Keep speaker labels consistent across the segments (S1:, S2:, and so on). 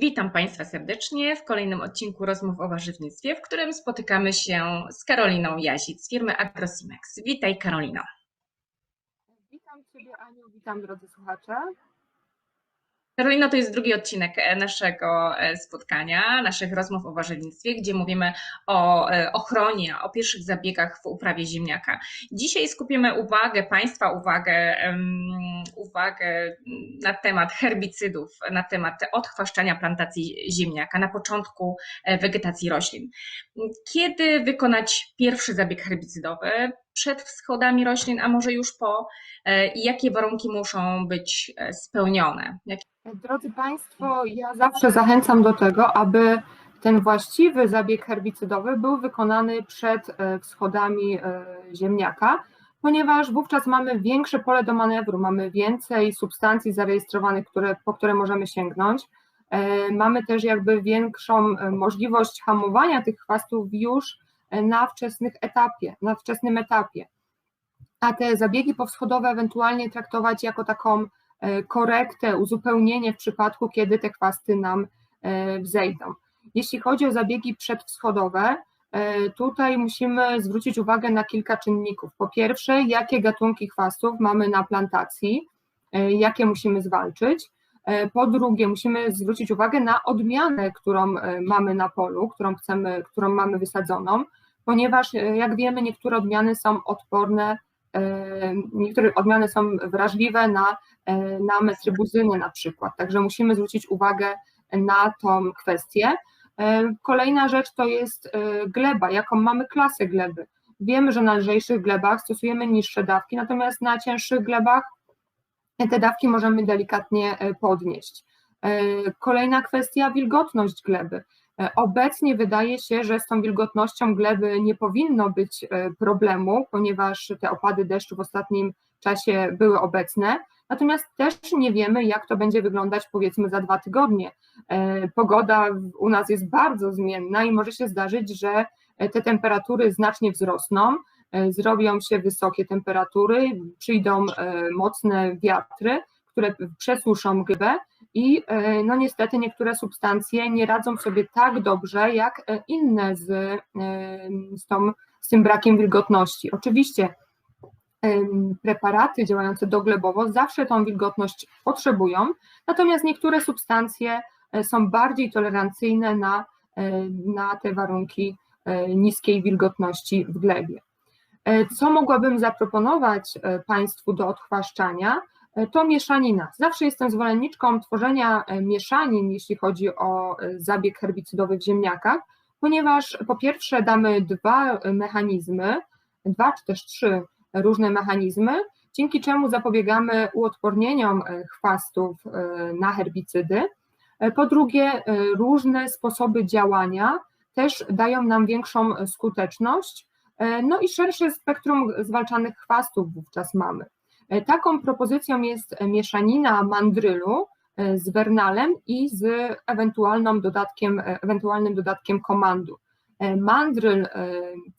S1: Witam Państwa serdecznie w kolejnym odcinku Rozmów o Warzywnictwie, w którym spotykamy się z Karoliną Jazic z firmy Agrosimex. Witaj Karolino.
S2: Witam Ciebie Aniu, witam drodzy słuchacze.
S1: Karolino, to jest drugi odcinek e, naszego e, spotkania, naszych rozmów o warzywnictwie, gdzie mówimy o e, ochronie, o pierwszych zabiegach w uprawie ziemniaka. Dzisiaj skupimy uwagę, Państwa uwagę, uwagę na temat herbicydów, na temat odchwaszczania plantacji ziemniaka na początku wegetacji roślin. Kiedy wykonać pierwszy zabieg herbicydowy? Przed wschodami roślin, a może już po? I jakie warunki muszą być spełnione? Jakie
S2: Drodzy Państwo, ja zawsze zachęcam do tego, aby ten właściwy zabieg herbicydowy był wykonany przed e, wschodami e, ziemniaka, ponieważ wówczas mamy większe pole do manewru, mamy więcej substancji zarejestrowanych, które, po które możemy sięgnąć. E, mamy też jakby większą możliwość hamowania tych chwastów już na wczesnych etapie, na wczesnym etapie. A te zabiegi powschodowe ewentualnie traktować jako taką E, korektę, uzupełnienie w przypadku, kiedy te chwasty nam e, wzejdą. Jeśli chodzi o zabiegi przedwschodowe, e, tutaj musimy zwrócić uwagę na kilka czynników. Po pierwsze, jakie gatunki chwastów mamy na plantacji, jakie musimy zwalczyć. Po drugie, musimy zwrócić uwagę na odmianę, którą mamy na polu, którą chcemy, którą mamy wysadzoną, ponieważ jak wiemy, niektóre odmiany są odporne, niektóre odmiany są wrażliwe na E, na metrybuzyny na przykład. Także musimy zwrócić uwagę na tą kwestię. E, kolejna rzecz to jest e, gleba, jaką mamy klasę gleby. Wiemy, że na lżejszych glebach stosujemy niższe dawki, natomiast na cięższych glebach te dawki możemy delikatnie podnieść. Kolejna kwestia wilgotność gleby. Obecnie wydaje się, że z tą wilgotnością gleby nie powinno być problemu, ponieważ te opady deszczu w ostatnim czasie były obecne. Natomiast też nie wiemy, jak to będzie wyglądać powiedzmy za dwa tygodnie. E, pogoda u nas jest bardzo zmienna i może się zdarzyć, że te temperatury znacznie wzrosną, e, zrobią się wysokie temperatury, przyjdą e, mocne wiatry, które przesuszą glebę i no niestety niektóre substancje nie radzą sobie tak dobrze jak inne z, z, tą, z tym brakiem wilgotności. Oczywiście preparaty działające doglebowo zawsze tą wilgotność potrzebują, natomiast niektóre substancje e, są bardziej tolerancyjne na, e, na te warunki e, niskiej wilgotności w glebie. Co mogłabym zaproponować Państwu do odchwaszczania? To mieszanina. Zawsze jestem zwolenniczką tworzenia mieszanin, jeśli chodzi o zabieg herbicydowy w ziemniakach, ponieważ po pierwsze damy dwa mechanizmy, dwa czy też trzy różne mechanizmy, dzięki czemu zapobiegamy uodpornieniom e, chwastów e, na herbicydy. E, po drugie, różne sposoby działania też dają nam większą skuteczność, no i szersze spektrum zwalczanych chwastów wówczas mamy. Taką propozycją jest mieszanina mandrylu z wernalem i z ewentualnym dodatkiem, ewentualnym dodatkiem komandu. E, mandryl e,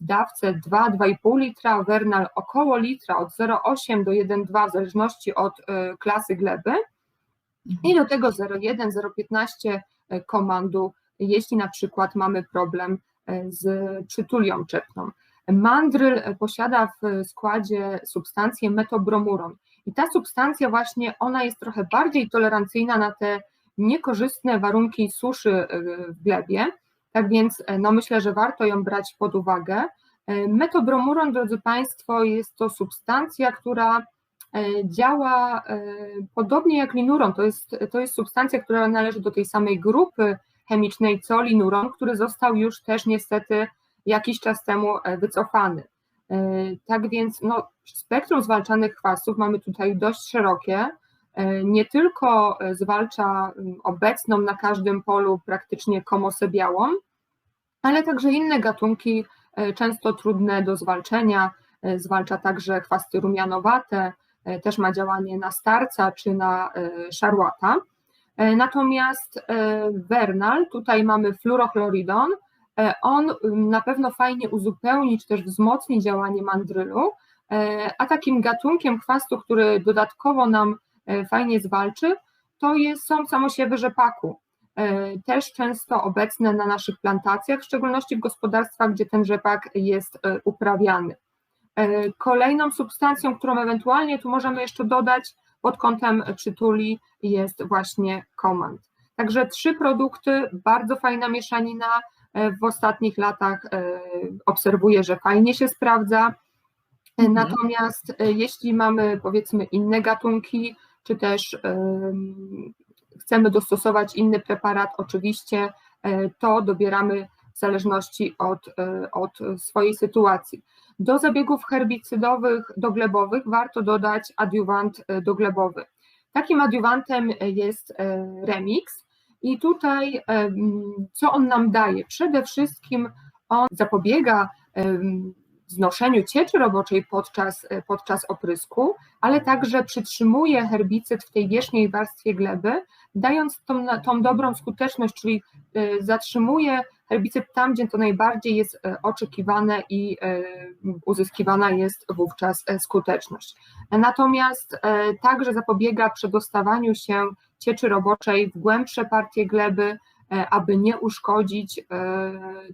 S2: w dawce 2-2,5 litra, wernal około litra od 0,8 do 1,2 w zależności od e, klasy gleby i do tego 0,1-0,15 komandu, jeśli na przykład mamy problem z przytulią czepną. Mandryl posiada w składzie substancję metobromuron i ta substancja właśnie, ona jest trochę bardziej tolerancyjna na te niekorzystne warunki suszy w glebie, tak więc e, no myślę, że warto ją brać pod uwagę. E, metobromuron, drodzy Państwo, jest to substancja, która e, działa podobnie jak linuron. To jest, to jest substancja, która należy do tej samej grupy chemicznej co linuron, który został już też niestety jakiś czas temu wycofany. Tak więc no, spektrum zwalczanych chwastów mamy tutaj dość szerokie. Nie tylko zwalcza obecną na każdym polu praktycznie komosę białą, ale także inne gatunki, e, często trudne do zwalczenia. E, zwalcza także chwasty rumianowate, e, też ma działanie na starca czy na szarłata. Natomiast Vernal, tutaj mamy fluorochloridon, E, On ym, na pewno fajnie uzupełni czy też wzmocni działanie mandrylu, e, a takim gatunkiem chwastu, który dodatkowo nam e, fajnie zwalczy, to jest, są samosiewy rzepaku. E, Też często obecne na naszych plantacjach, w szczególności w gospodarstwach, gdzie ten rzepak jest e, uprawiany. E, Kolejną substancją, którą ewentualnie tu możemy jeszcze dodać pod kątem przytuli jest właśnie komand. Także trzy produkty, bardzo fajna mieszanina. E, W ostatnich latach e, obserwuję, że fajnie się sprawdza. E,
S1: Mhm.
S2: Natomiast jeśli mamy powiedzmy inne gatunki, czy też em, chcemy dostosować inny preparat, oczywiście to dobieramy w zależności od, od swojej sytuacji. Do zabiegów herbicydowych, doglebowych warto dodać adiuwant doglebowy. Takim adiuwantem jest remix i tutaj co on nam daje? Przede wszystkim on zapobiega znoszeniu cieczy roboczej podczas, podczas oprysku, ale także przytrzymuje herbicyd w tej wierzchniej warstwie gleby, dając tą, tą dobrą skuteczność, czyli e, zatrzymuje herbicyd tam, gdzie to najbardziej jest e, oczekiwane i e, uzyskiwana jest wówczas skuteczność. Natomiast także zapobiega przedostawaniu się cieczy roboczej w głębsze partie gleby, e, aby nie uszkodzić e,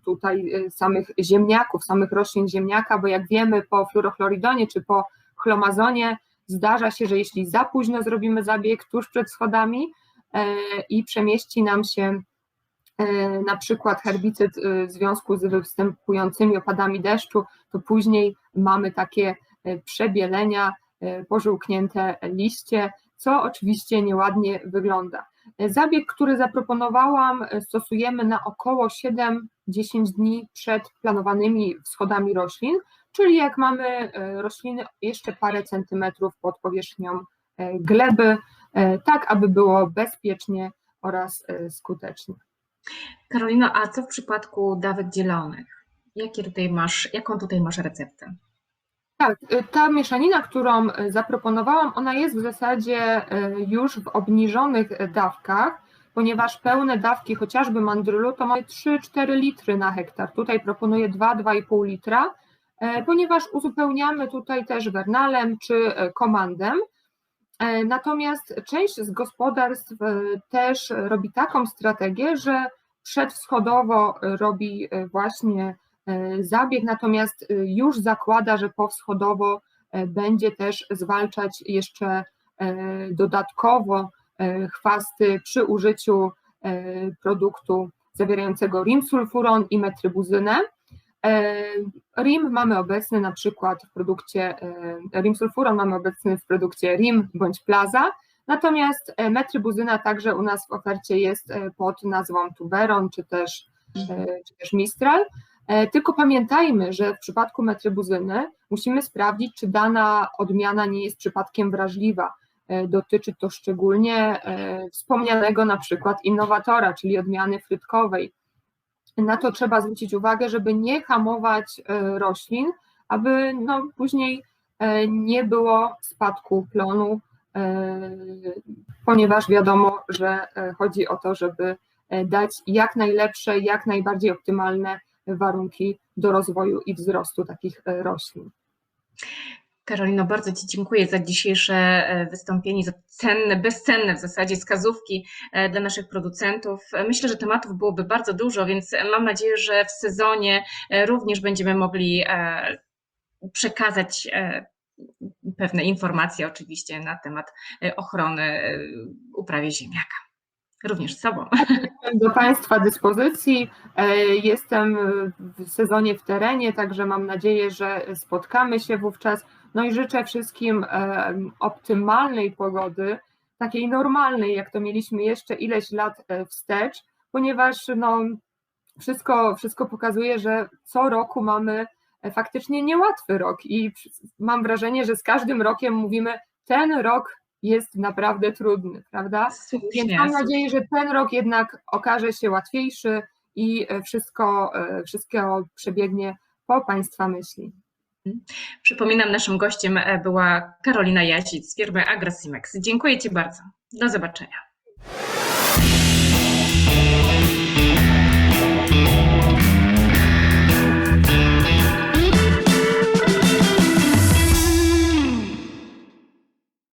S2: tutaj e, samych ziemniaków, samych roślin ziemniaka, bo jak wiemy po fluorochlorydonie czy po chlomazonie zdarza się, że jeśli za późno zrobimy zabieg tuż przed schodami i przemieści nam się na przykład herbicyd w związku z występującymi opadami deszczu, to później mamy takie przebielenia, pożółknięte liście, co oczywiście nieładnie wygląda. Zabieg, który zaproponowałam, stosujemy na około 7-10 dni przed planowanymi wschodami roślin, czyli jak mamy e, rośliny jeszcze parę centymetrów pod powierzchnią e, gleby, e, tak aby było bezpiecznie oraz skutecznie.
S1: Karolino, a co w przypadku dawek dzielonych? Jakie tutaj masz, jaką tutaj masz receptę?
S2: Tak, y, ta mieszanina, którą y, zaproponowałam, ona jest w zasadzie y, już w obniżonych dawkach, ponieważ pełne dawki chociażby mandrylu to mamy 3-4 litry na hektar. Tutaj proponuję 2-2,5 litra, e, ponieważ uzupełniamy tutaj też wernalem czy e, komandem. E, Natomiast część z gospodarstw też robi taką strategię, że przedwschodowo robi właśnie zabieg, natomiast e, już zakłada, że powschodowo e, będzie też zwalczać jeszcze e, dodatkowo e, chwasty przy użyciu e, produktu zawierającego rimsulfuron i metrybuzynę. E, RIM mamy obecny na przykład w produkcie, e, rimsulfuron mamy obecny w produkcie RIM bądź Plaza, natomiast e, metrybuzyna także u nas w ofercie jest e, pod nazwą Tuberon czy też, e, czy też Mistral. E, Tylko pamiętajmy, że w przypadku metrybuzyny musimy sprawdzić, czy dana odmiana nie jest przypadkiem wrażliwa. E, Dotyczy to szczególnie e, wspomnianego na przykład innowatora, czyli odmiany frytkowej. Na to trzeba zwrócić uwagę, żeby nie hamować roślin, aby no, później nie było spadku plonu, ponieważ wiadomo, że chodzi o to, żeby dać jak najlepsze, jak najbardziej optymalne warunki do rozwoju i wzrostu takich e, roślin.
S1: Karolino, bardzo Ci dziękuję za dzisiejsze e, wystąpienie, za cenne, bezcenne w zasadzie wskazówki e, dla naszych producentów. Myślę, że tematów byłoby bardzo dużo, więc mam nadzieję, że w sezonie również będziemy mogli przekazać pewne informacje oczywiście na temat ochrony uprawie ziemniaka. Również sobą.
S2: do Państwa dyspozycji. E, Jestem w sezonie w terenie, także mam nadzieję, że spotkamy się wówczas. No i życzę wszystkim e, optymalnej pogody, takiej normalnej, jak to mieliśmy jeszcze ileś lat e, wstecz, ponieważ no, wszystko, wszystko pokazuje, że co roku mamy faktycznie niełatwy rok i mam wrażenie, że z każdym rokiem mówimy, ten rok jest naprawdę trudny, prawda? Więc mam nadzieję, że ten rok jednak okaże się łatwiejszy i e, wszystko, e, wszystko przebiegnie po Państwa myśli.
S1: Przypominam, naszym gościem e, była Karolina Jacic z firmy Agrosimex. Dziękuję Ci bardzo. Do zobaczenia.